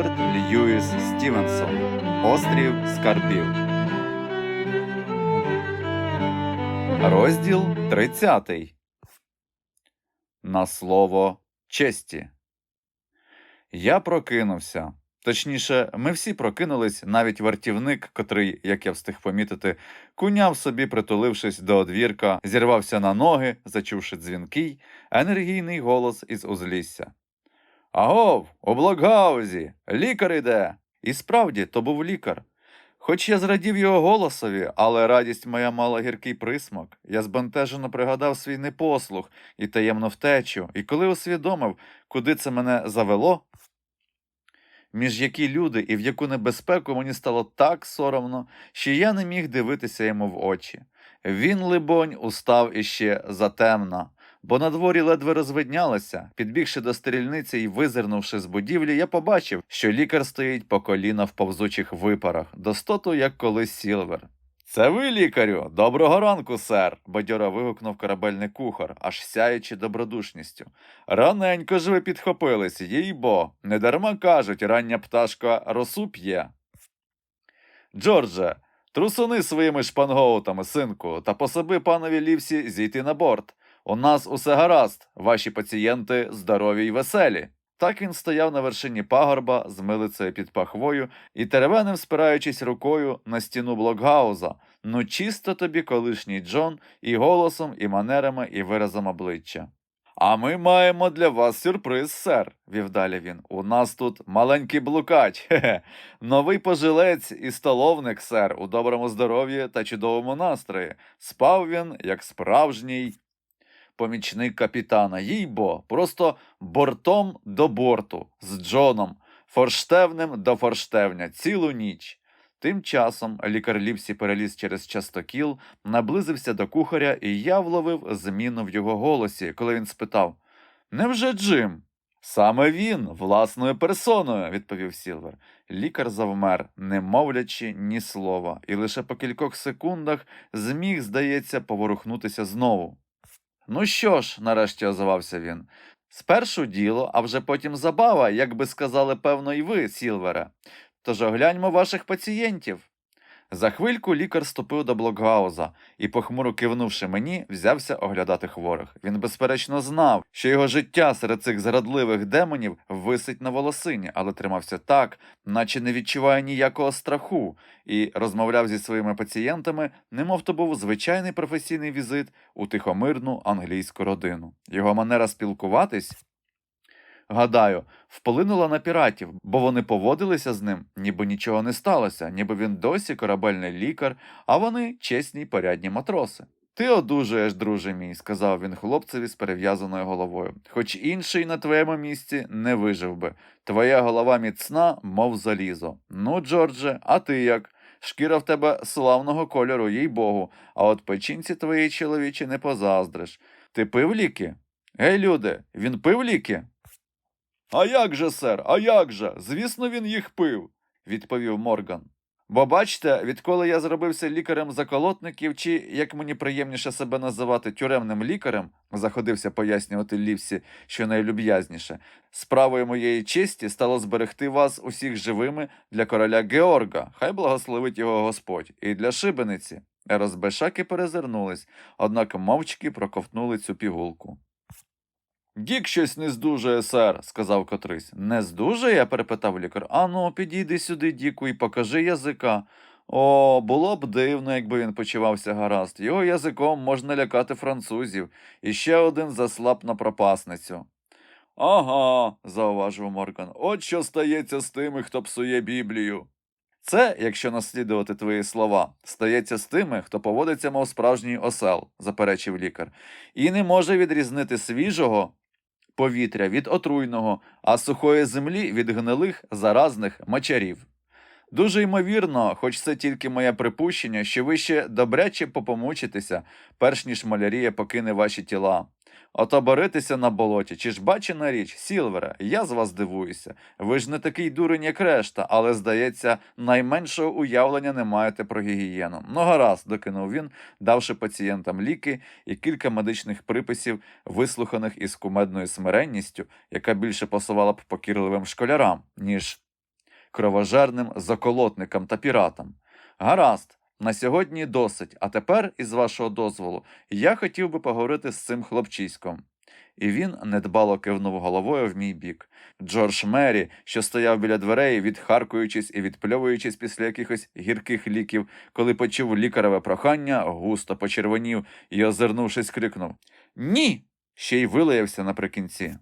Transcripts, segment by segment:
Роберт Льюіс Стівенсон Острів Скарбів. Розділ 30. На слово честі. Я прокинувся. Точніше, ми всі прокинулись, навіть вартівник, котрий, як я встиг помітити, куняв собі, притулившись до одвірка, зірвався на ноги, зачувши дзвінкий, енергійний голос із узлісся. Агов, у блокгаузі, лікар іде. І справді, то був лікар. Хоч я зрадів його голосові, але радість моя мала гіркий присмак. Я збентежено пригадав свій непослух і таємну втечу, і коли усвідомив, куди це мене завело, між які люди і в яку небезпеку мені стало так соромно, що я не міг дивитися йому в очі. Він, либонь, устав іще затемна, бо на дворі ледве розвиднялося. Підбігши до стерільниці і визирнувши з будівлі, я побачив, що лікар стоїть по коліна в повзучих випарах, достоту, як колись Сілвер. Це ви, лікарю? Доброго ранку, сер, бадьоро вигукнув корабельний кухар, аж сяючи добродушністю. Раненько ж ви підхопились, їй бо. Недарма кажуть, рання пташка росу п'є. Джордже, трусуни своїми шпангоутами, синку, та пособи панові лівсі зійти на борт. У нас усе гаразд, ваші пацієнти здорові й веселі. Так він стояв на вершині пагорба з милицею під пахвою і теревенем спираючись рукою на стіну блокгауза. Ну чисто тобі колишній Джон і голосом, і манерами, і виразом обличчя. А ми маємо для вас сюрприз, сер, вів далі він. У нас тут маленький блукач, хе-хе, новий пожилець і столовник, сер, у доброму здоров'ї та чудовому настрої. Спав він, як справжній помічник капітана, їй бо, просто бортом до борту, з Джоном, форштевнем до форштевня, цілу ніч. Тим часом лікар Ліпсі переліз через частокіл, наблизився до кухаря, і я вловив зміну в його голосі, коли він спитав Невже Джим? Саме він, власною персоною, відповів Сілвер. Лікар завмер, не мовлячи ні слова, і лише по кількох секундах зміг, здається, поворухнутися знову. Ну що ж, нарешті озивався він. Спершу діло, а вже потім забава, як би сказали, певно, і ви, Сілвере. Тож огляньмо ваших пацієнтів. За хвильку лікар ступив до блокгауза і, похмуро кивнувши мені, взявся оглядати хворих. Він, безперечно, знав, що його життя серед цих зрадливих демонів висить на волосині, але тримався так, наче не відчуває ніякого страху, і розмовляв зі своїми пацієнтами, немов то був звичайний професійний візит у тихомирну англійську родину. Його манера спілкуватись. Гадаю, вплинула на піратів, бо вони поводилися з ним, ніби нічого не сталося, ніби він досі корабельний лікар, а вони чесні й порядні матроси. Ти одужуєш, друже мій, сказав він хлопцеві з перев'язаною головою. Хоч інший на твоєму місці не вижив би. Твоя голова міцна, мов залізо. Ну, Джордже, а ти як? Шкіра в тебе славного кольору, їй богу, а от печінці твоїй чоловічі не позаздриш. Ти пив ліки? Гей, люди, він пив ліки? А як же, сер, а як же? Звісно, він їх пив, відповів Морган. Бо бачите, відколи я зробився лікарем заколотників, чи, як мені приємніше себе називати тюремним лікарем, заходився пояснювати Лівсі, що найлюб'язніше, справою моєї честі стало зберегти вас усіх живими для короля Георга, хай благословить його Господь, і для шибениці. Розбешаки перезирнулись, однак мовчки проковтнули цю пігулку. Дік щось не здужує, сер, сказав котрись. Не здужує? перепитав лікар. Ану, підійди сюди, Діку, і покажи язика. О, було б дивно, якби він почувався гаразд. Його язиком можна лякати французів, і ще один заслаб на пропасницю. Ага, зауважив Морган. От що стається з тими, хто псує Біблію. Це, якщо наслідувати твої слова, стається з тими, хто поводиться, мов справжній осел, заперечив лікар, і не може відрізнити свіжого повітря від отруйного, а сухої землі від гнилих заразних мочарів. Дуже ймовірно, хоч це тільки моє припущення, що ви ще добряче попомучитеся, перш ніж малярія покине ваші тіла. Ото боритися на болоті, чи ж бачена річ, Сілвере, я з вас дивуюся. Ви ж не такий дурень, як решта, але, здається, найменшого уявлення не маєте про гігієну. Ну, гаразд, докинув він, давши пацієнтам ліки і кілька медичних приписів, вислуханих із кумедною смиренністю, яка більше пасувала б покірливим школярам, ніж кровожерним заколотникам та піратам. Гаразд, на сьогодні досить, а тепер, із вашого дозволу, я хотів би поговорити з цим хлопчиськом. І він недбало кивнув головою в мій бік. Джордж Мері, що стояв біля дверей, відхаркуючись і відпльовуючись після якихось гірких ліків, коли почув лікареве прохання, густо почервонів і, озирнувшись, крикнув Ні. ще й вилаявся наприкінці.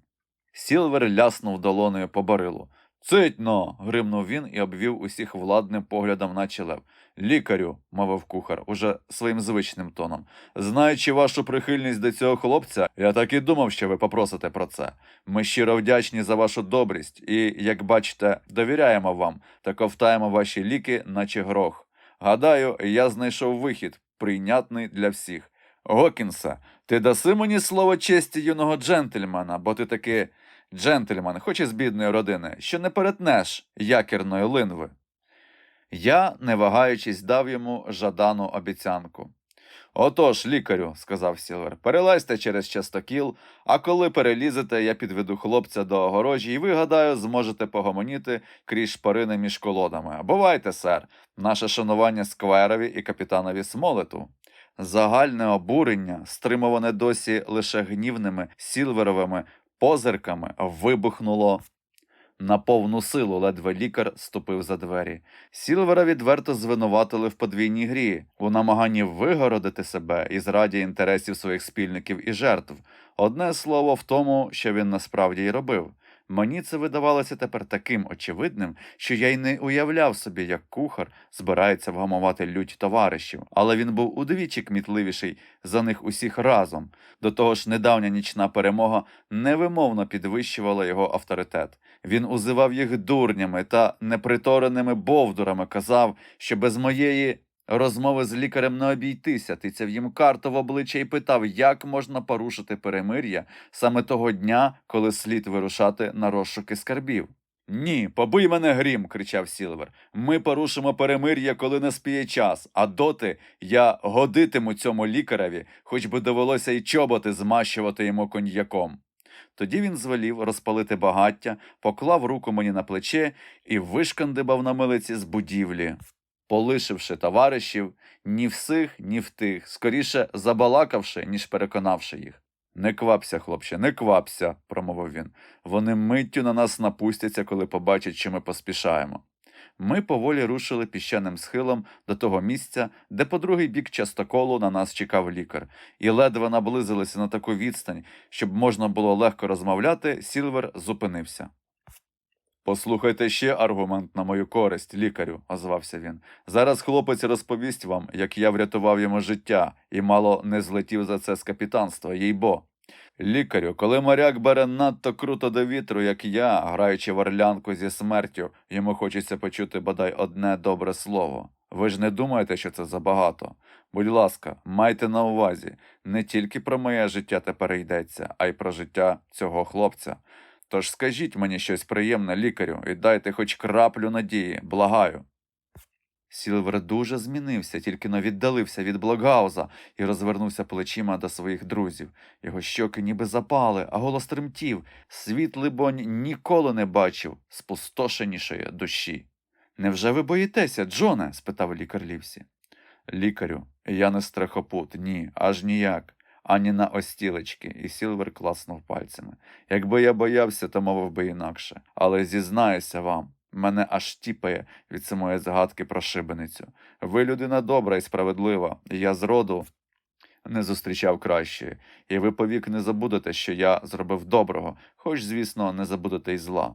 Сілвер ляснув долонею по барилу. Цитьно. гримнув він і обвів усіх владним поглядом, наче лев. Лікарю, мовив кухар, уже своїм звичним тоном. Знаючи вашу прихильність до цього хлопця, я так і думав, що ви попросите про це. Ми щиро вдячні за вашу добрість і, як бачите, довіряємо вам та ковтаємо ваші ліки, наче грох. Гадаю, я знайшов вихід, прийнятний для всіх. Гокінсе, ти даси мені слово честі юного джентльмена, бо ти таки джентльмен, хоч і з бідної родини, що не перетнеш якірної линви. Я, не вагаючись, дав йому жадану обіцянку. Отож, лікарю, сказав Сілвер, перелазьте через частокіл, а коли перелізете, я підведу хлопця до огорожі, і ви, гадаю, зможете погомоніти крізь шпарини між колодами. Бувайте, сер, наше шанування сквайрові і капітанові Смолету. Загальне обурення, стримуване досі лише гнівними сілверовими позирками, вибухнуло на повну силу, ледве лікар ступив за двері. Сілвера відверто звинуватили в подвійній грі, у намаганні вигородити себе і зраді інтересів своїх спільників і жертв. Одне слово в тому, що він насправді й робив. Мені це видавалося тепер таким очевидним, що я й не уявляв собі, як кухар збирається вгамувати лють товаришів, але він був удвічі кмітливіший за них усіх разом. До того ж, недавня нічна перемога невимовно підвищувала його авторитет. Він узивав їх дурнями та непритореними бовдурами, казав, що без моєї розмови з лікарем не обійтися, тицяв їм карту в обличчя і питав, як можна порушити перемир'я саме того дня, коли слід вирушати на розшуки скарбів. Ні, побий мене грім, кричав Сілвер. Ми порушимо перемир'я, коли не спіє час, а доти я годитиму цьому лікареві, хоч би довелося й чоботи змащувати йому коньяком. Тоді він звелів розпалити багаття, поклав руку мені на плече і вишкандибав на милиці з будівлі, полишивши товаришів ні всіх, ні в тих, скоріше забалакавши, ніж переконавши їх. Не квапся, хлопче, не квапся, промовив він. Вони миттю на нас напустяться, коли побачать, що ми поспішаємо. Ми поволі рушили піщаним схилом до того місця, де по другий бік частоколу на нас чекав лікар, і ледве наблизилися на таку відстань, щоб можна було легко розмовляти, Сілвер зупинився. Послухайте ще аргумент на мою користь, лікарю, озвався він. Зараз хлопець розповість вам, як я врятував йому життя і мало не злетів за це з капітанства, їй бо. Лікарю, коли моряк бере надто круто до вітру, як я, граючи в орлянку зі смертю, йому хочеться почути бодай одне добре слово. Ви ж не думаєте, що це забагато? Будь ласка, майте на увазі, не тільки про моє життя тепер йдеться, а й про життя цього хлопця. Тож скажіть мені щось приємне, лікарю, і дайте хоч краплю надії, благаю. Сілвер дуже змінився, тільки но віддалився від Блокгауза і розвернувся плечима до своїх друзів. Його щоки ніби запали, а голос тремтів. Світ, либонь, ніколи не бачив спустошенішої душі. Невже ви боїтеся, Джоне? спитав лікар Лівсі. Лікарю, я не страхопут, ні, аж ніяк, ані на остілечки, і Сілвер класнув пальцями. Якби я боявся, то мовив би інакше. Але зізнаюся вам, мене аж тіпає від самої згадки про шибеницю. Ви людина добра і справедлива, і я зроду не зустрічав кращої, і ви повік не забудете, що я зробив доброго, хоч, звісно, не забудете й зла.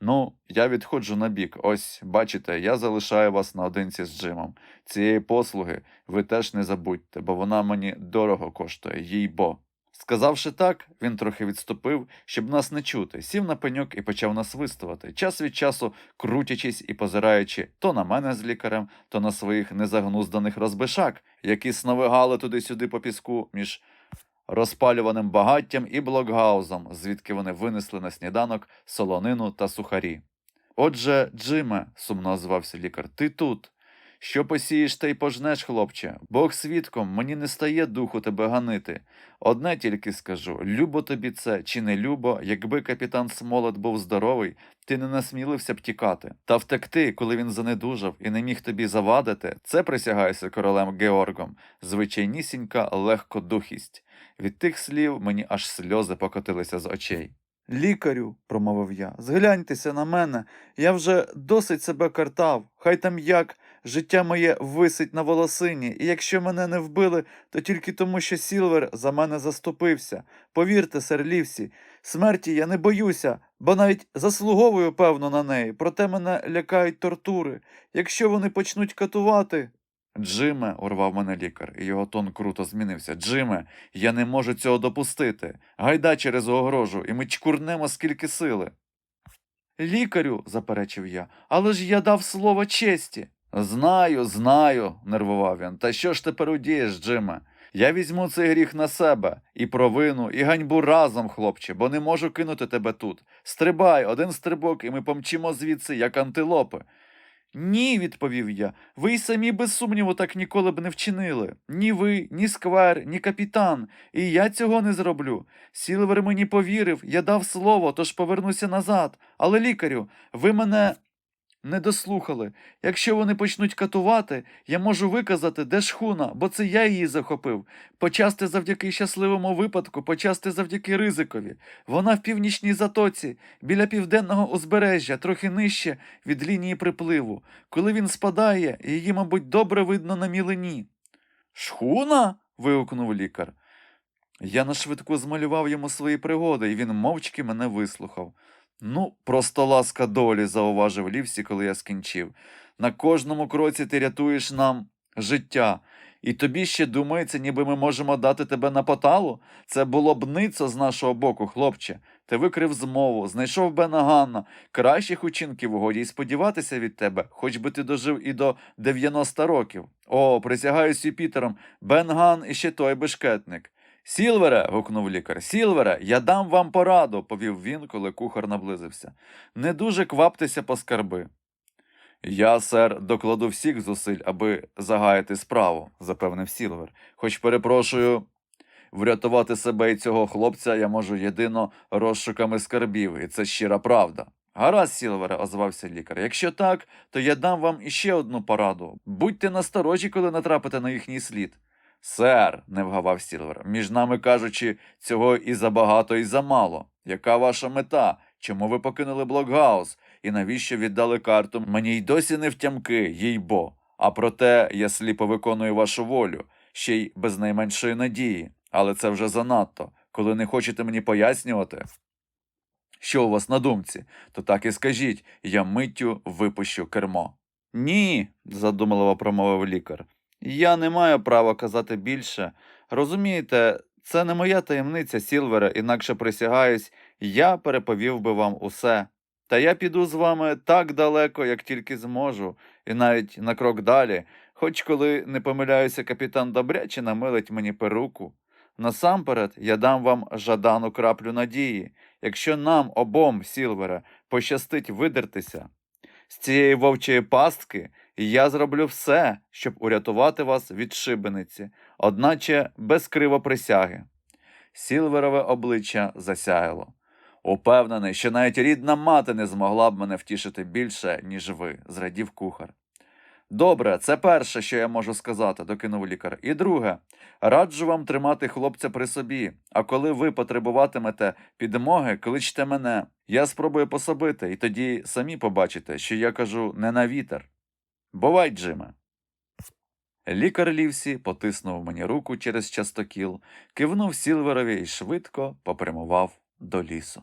Ну, я відходжу на бік. Ось, бачите, я залишаю вас наодинці з Джимом. Цієї послуги ви теж не забудьте, бо вона мені дорого коштує, їй бо. Сказавши так, він трохи відступив, щоб нас не чути, сів на пеньок і почав насвистувати, час від часу крутячись і позираючи то на мене з лікарем, то на своїх незагнузданих розбишак, які сновигали туди-сюди по піску між розпалюваним багаттям і блокгаузом, звідки вони винесли на сніданок солонину та сухарі. Отже, Джиме, сумно озвався лікар, ти тут. Що посієш, те й пожнеш, хлопче. Бог свідком, мені не стає духу тебе ганити. Одне тільки скажу: любо тобі це чи не любо, якби капітан Смолет був здоровий, ти не насмілився б тікати. Та втекти, коли він занедужав і не міг тобі завадити, це присягаюся королем Георгом, звичайнісінька легкодухість. Від тих слів мені аж сльози покотилися з очей. Лікарю, промовив я, згляньтеся на мене. Я вже досить себе картав. Хай там як життя моє висить на волосині, і якщо мене не вбили, то тільки тому, що Сілвер за мене заступився. Повірте, сер Лівсі, смерті я не боюся, бо навіть заслуговую, певно, на неї. Проте мене лякають тортури. Якщо вони почнуть катувати. Джиме, урвав мене лікар, і його тон круто змінився. Джиме, я не можу цього допустити. Гайда через огорожу, і ми чкурнемо скільки сили. Лікарю, заперечив я, але ж я дав слово честі. Знаю, знаю, нервував він. Та що ж тепер удієш, Джиме? Я візьму цей гріх на себе, і провину, і ганьбу разом, хлопче, бо не можу кинути тебе тут. Стрибай, один стрибок, і ми помчимо звідси, як антилопи. Ні, відповів я, ви й самі без сумніву так ніколи б не вчинили. Ні ви, ні сквер, ні капітан. І я цього не зроблю. Сілвер мені повірив, я дав слово, тож повернуся назад. Але, лікарю, ви мене не дослухали. Якщо вони почнуть катувати, я можу виказати, де шхуна, бо це я її захопив. Почасти завдяки щасливому випадку, почасти завдяки ризикові. Вона в північній затоці, біля південного узбережжя, трохи нижче від лінії припливу. Коли він спадає, її, мабуть, добре видно на мілині. Шхуна? вигукнув лікар. Я нашвидку змалював йому свої пригоди, і він мовчки мене вислухав. Ну, просто ласка долі, зауважив Лівсі, коли я скінчив. На кожному кроці ти рятуєш нам життя. І тобі ще думається, ніби ми можемо дати тебе на поталу? Це було б ницо з нашого боку, хлопче. Ти викрив змову, знайшов Бена Ганна. Кращих учинків годі й сподіватися від тебе, хоч би ти дожив і до 90 років. О, присягаюсь Юпітером, Бен Ган іще той бешкетник. Сілвере. гукнув лікар. Сілвере, я дам вам пораду, повів він, коли кухар наблизився. Не дуже кваптеся по скарби. Я, сер, докладу всіх зусиль, аби загаяти справу, запевнив Сілвер. Хоч перепрошую, врятувати себе і цього хлопця я можу єдино розшуками скарбів, і це щира правда. Гаразд, Сілвере, озвався лікар. Якщо так, то я дам вам іще одну пораду. Будьте насторожі, коли натрапите на їхній слід. Сер, не вгавав Сілвер, між нами кажучи, цього і забагато, і замало. Яка ваша мета? Чому ви покинули Блокгаус? І навіщо віддали карту? Мені й досі не втямки, їй бо. А проте я сліпо виконую вашу волю, ще й без найменшої надії. Але це вже занадто. Коли не хочете мені пояснювати, що у вас на думці, то так і скажіть, я миттю випущу кермо. Ні, задумливо промовив лікар. Я не маю права казати більше. Розумієте, це не моя таємниця, Сілвере, інакше присягаюсь, я переповів би вам усе. Та я піду з вами так далеко, як тільки зможу, і навіть на крок далі, хоч коли не помиляюся, капітан добряче намилить мені перуку. Насамперед я дам вам жадану краплю надії, якщо нам обом, Сілвере, пощастить видертися з цієї вовчої пастки, я зроблю все, щоб урятувати вас від шибениці, одначе без кривоприсяги. Сілверове обличчя засяяло. Упевнений, що навіть рідна мати не змогла б мене втішити більше, ніж ви, зрадів кухар. Добре, це перше, що я можу сказати, докинув лікар. І друге, раджу вам тримати хлопця при собі, а коли ви потребуватимете підмоги, кличте мене. Я спробую пособити, і тоді самі побачите, що я кажу не на вітер. Бувай, Джиме. Лікар Лівсі потиснув мені руку через частокіл, кивнув Сілверові і швидко попрямував до лісу.